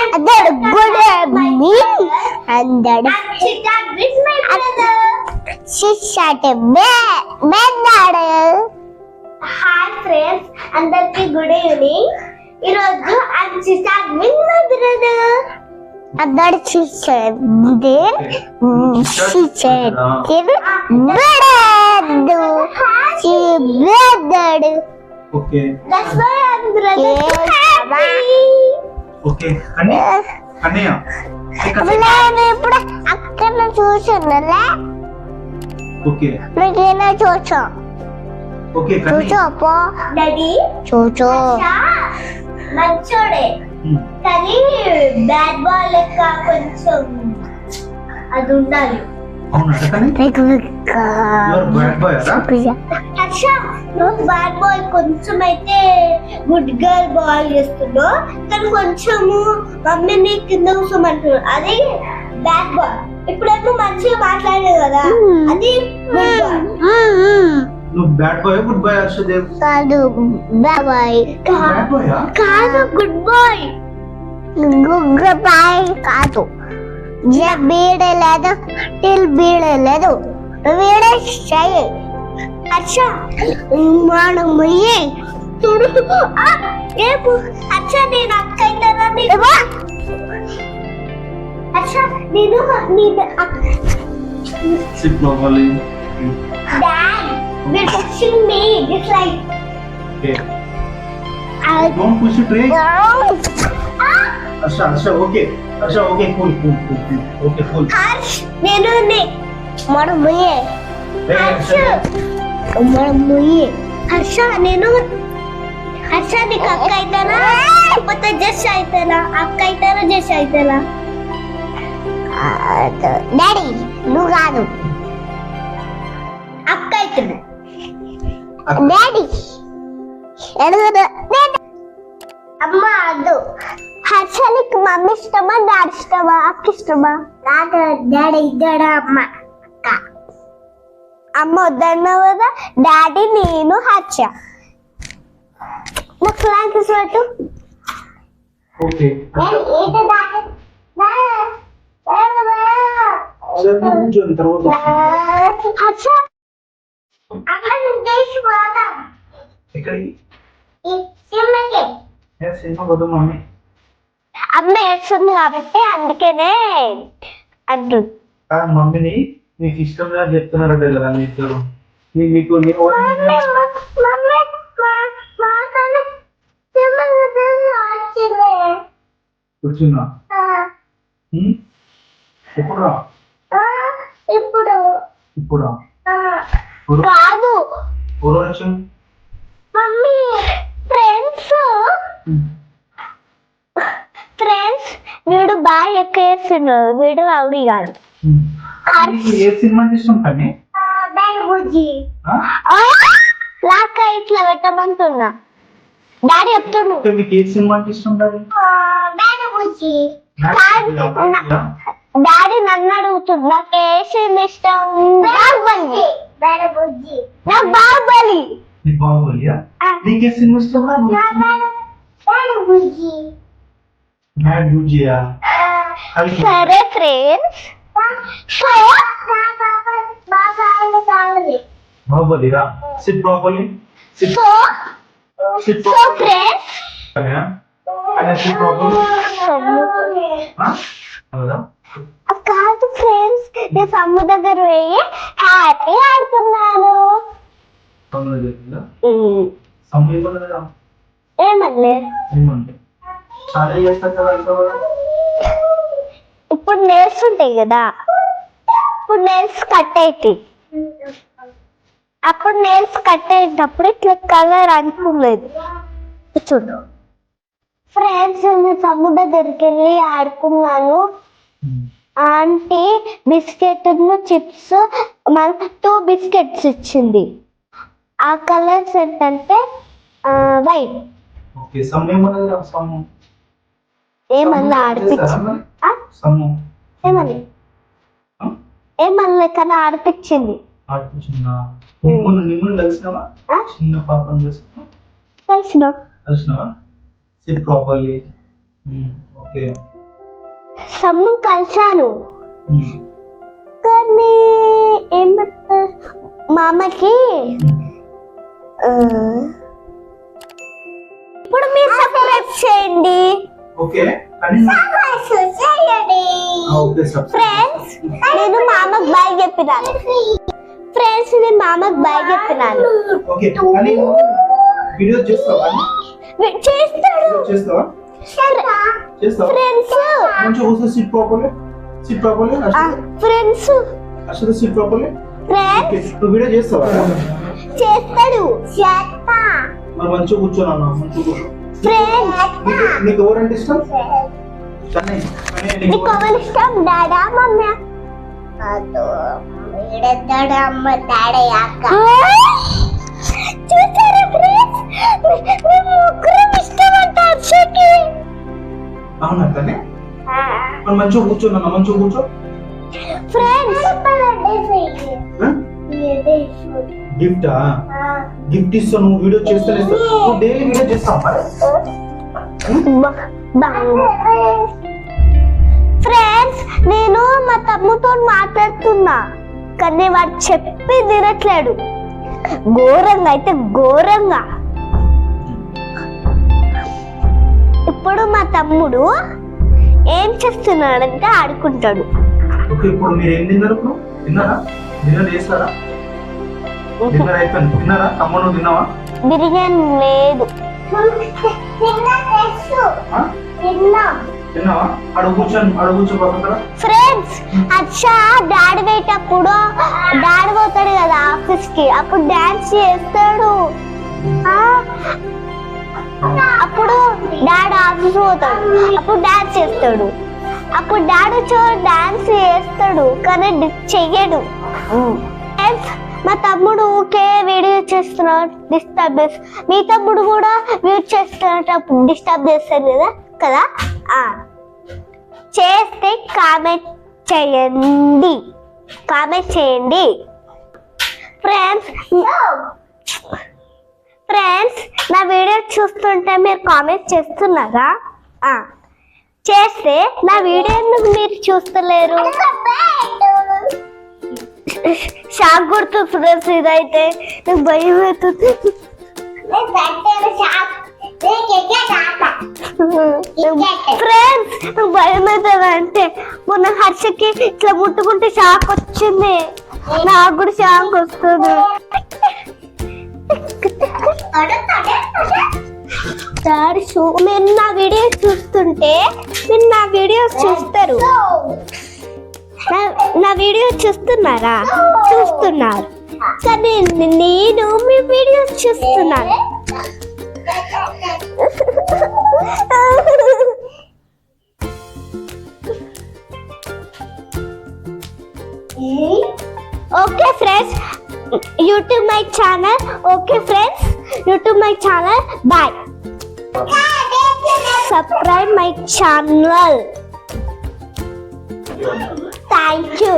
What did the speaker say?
That good at me and that And she got with my brother. she shot a bed. Bed hi friends అందరికి good evening ఈరోజు I'm sister with my brother And that she said, then she said, in bed. She bed. Okay that's why I'm brother Yes, happy okay. Kanni Kannayya ఏ కన్నయ్య? నేను ఇప్పుడు అక్కడ చూసానులే okay. చూసా okay daddy చూచో మంచోడే. ఉమ్. కానీ బ్యాట్ బాల్ లెక్క కొంచెం అది ఉండాలి. అవునా? కన్నయ్య యువర్ బ్యాడ్ బాయ్ అరా హర్ష నువ్వు బ్యాడ్ బాయ్ కొంచెం అయితే గుడ్ గర్ల్ బాయ్ చేస్తున్నావు. కానీ కొంచెము మమ్మీని కింద కూర్చోమంటున్నావు. అది బ్యాడ్ బాయ్ ఇప్పుడేమో మంచిగా మాట్లాడలేదు కదా. అది గుడ్ బాయ్ నువ్వు bad boy good boy Harshdev కాదు బాబాయ్ బ్యాడ్ బాయ్ కాదు గుడ్ బాయ్ గుగ్గ బాయ్ కాదు. जब बीड़ ले दो तिल बीड़ ले दो बीड़ चाहिए अच्छा मान मुझे ये अच्छा दिन आपका इतना दिन अच्छा दीदू नी sit normally dad we're pushing me it's like okay. I, don't push it Ray. No. Ah! Harsha Harsha okay Harsha okay cool cool cool okay cool Harsh నేను నీ- మనం పోయి హర్ష మనం పోయి హర్ష నేను హర్ష నీకు అక్క అయితానా లేకపోతే జస్ట్ అయితానా అక్క అయితానా జస్ట్ అయితానా డాడీ నువ్వు కాదు అక్క అవుతున్నా డాడీ ఎడుగుదు అమ్మ అద్దు హర్షనికి మమ్మీ ఇష్టమా డాడీ ఇష్టమా అక్క ఇష్టమా? కాదు డాడీ ఇద్దడా అమ్మ అక్క. అమ్మ వద్దన్నావు కదా డాడీ నేను హర్ష. నాకు ఫ్లాంక్స్ పెట్టు ఓకే. హర్ష. అక్కడ చేసి పోతాం ఎక్కడికి? ఈ సినిమాకి. Cinema mummy. అమ్మ వేస్తుంది కాబట్టి అందుకనే అంటు మమ్మీని నీకు ఇష్టం లేదని చెప్తున్నారట కదా ఇద్దరు నీకు కూర్చున్నా? ఎప్పుడు ఇప్పుడు. ఇప్పుడు? కాదు. మమ్మీ. ఫ్రెండ్స్. వీడు బాగా ఎక్కువ వేస్తున్నాడు వీడు రౌడీ. నీకు ఏ సినిమా లాక్క ఇట్లా పెట్టమంటున్నా. డాడీ చెప్తున్నాడు మీకు ఏ సినిమా అంటే ఇష్టం డాడీ? నన్ను అడుగుతుంది నాకు ఏ సినిమా ఇష్టం? బుజ్జి నాకు బాహుబలి. బాహుబలియా? నీకు ఏ సినిమా ఇష్టం బ్యాగ్ బుజ్జి మ్యాడ్ బుజ్జియా అది సరే ఫ్రెండ్స్ సో బాగా కావాలి బాహుబలి రా sit Baahubali sit so sit so friends అనే సిట్ బాహుబలి ఆ? అవునా? కాదు ఫ్రెండ్స్ నేను సమ్ము దగ్గర పోయి హ్యాపీ ఆడుతున్నాను అవునా చెప్పిందా? సమయం ఇవ్వలేదు కదా? ఏమల్లే ఇప్పుడు నేల్స్ ఉంటాయి కదా. ఇప్పుడు నేల్స్ కట్ అవుతాయి అప్పుడు నేల్స్ కట్ అయినప్పుడు ఇట్లా కలర్ అనుకోలేదు. చూడు. ఫ్రెండ్స్ నేను సమ్ము దగ్గరికి వెళ్ళి ఆడుకున్నాను. ఆంటీ బిస్కెట్ చిప్స్ మనకు టూ బిస్కెట్స్ ఇచ్చింది. ఆ కలర్స్ ఏంటంటే వైట్. ఓకే ఏమన్నా ఆడిపించి చేస్తారా మరి? ఆ? సమయం ఏమని? ఏమన్నా కన్నా ఆడిపించింది? ఆడిపించిందా? చిన్న సిట్ ప్రాపర్లీ. ఓకే. సమ్ము కలిశాను. కానీ ఏమంటారు మామకి ఇప్పుడు మీరు సబ్స్క్రైబ్ చేయండి. ఓకే ఫ్రెండ్స్ నేను మామకు బాయ్ చెప్పినాను. ఫ్రెండ్స్ నేను మామకు బాయ్ చెప్పినాను. ఫ్రెండ్స్ ఫ్రెండ్స్ అసలు సిట్ ప్రాపర్లీ ఫ్రెండ్స్ నువ్వు వీడియో చేస్తావా? చేస్తాడు. చేస్తా మరి మంచిగా మంచిగా కూర్చో. ఫ్రెండ్స్ నీకు నీకు ఎవరంటే ఇష్టం కానీ కానీ నీకు నీకు ఎవరు ఇష్టం డాడా మమ్మీ అదో వీడెద్దాడు అమ్మ తాడయ్యాక చూసారా ఫ్రెండ్స్ మేము ముగ్గురం ఇష్టం అంట హర్షకి అవునా కానీ మరి మంచిగా కూర్చోను అన్న మంచిగా కూర్చో ఫ్రెండ్స్ గిఫ్టా గిఫ్ట్ ఇస్తాను నువ్వు వీడియో చేస్తేనే ఇస్తాను నువ్వు డైలీ వీడియో చేస్తావు మరి? ఫ్రెండ్స్ నేను మా తమ్ముతో మాట్లాడుతున్నా కానీ వాడు చెప్పి తినట్లేడు ఘోరంగా అయితే ఘోరంగా. ఇప్పుడు మా తమ్ముడు ఏం చేస్తున్నాడంటే ఆడుకుంటాడు. ఇప్పుడు మీరు ఏం తిన్నారు ఇప్పుడు? తిన్నారా? డిన్నర్ చేస్తారా? డిన్నర్ అయిపోయింది తిన్నారా? తమ్ముడు నువ్వు తిన్నావా? బిర్యానీ లేదు. ఆ? తిన్నావా? అడుగు కూర్చొని అడుగు కూర్చో పక్కన. ఫ్రెండ్స్ అచ్చ డాడీ పోయేటప్పుడు డాడీ పోతాడు కదా ఆఫీస్కి అప్పుడు డాన్స్ చేస్తాడు. ఆ, అప్పుడు డాడీ ఆఫీస్ పోతాడు. అప్పుడు డాన్స్ చేస్తాడు. అప్పుడు డాడీ చో డాన్స్ చేస్తాడు కానీ చెయ్యడు. మా తమ్ముడు ఊకే వీడియో చేస్తున్నాడు డిస్టర్బ్ చేస్తా మీ తమ్ముడు కూడా వీడియో చేస్తున్నప్పుడు డిస్టర్బ్ చేస్తాడు కదా కదా? చేస్తే కామెంట్ చేయండి. కామెంట్ చేయండి. ఫ్రెండ్స్ ఫ్రెండ్స్ నా వీడియో చూస్తుంటే మీరు కామెంట్ చేస్తున్నారా? చేస్తే నా వీడియో మీరు చూస్తలేరు. షాక్ కొడుతుంది ఫ్రెండ్స్ ఇదైతే. నాకు భయం అవుతుంది ఫ్రెండ్స్ నాకు భయం అవుతుంది అంటే మొన్న హర్షకి ఇట్లా ముట్టుకుంటే షాక్ వచ్చింది. నాకు కూడా షాక్ వస్తుంది. డాడీ షూ మీరు నా వీడియోస్ చూస్తుంటే మీరు నా వీడియోస్ చూస్తారు. నా- నా వీడియో చూస్తున్నారా? చూస్తున్నారు. కానీ నేను మీ వీడియోస్ చూస్తున్నాను. Okay friends YouTube my channel. Okay friends YouTube my channel. Bye. Subscribe my channel. Thank you.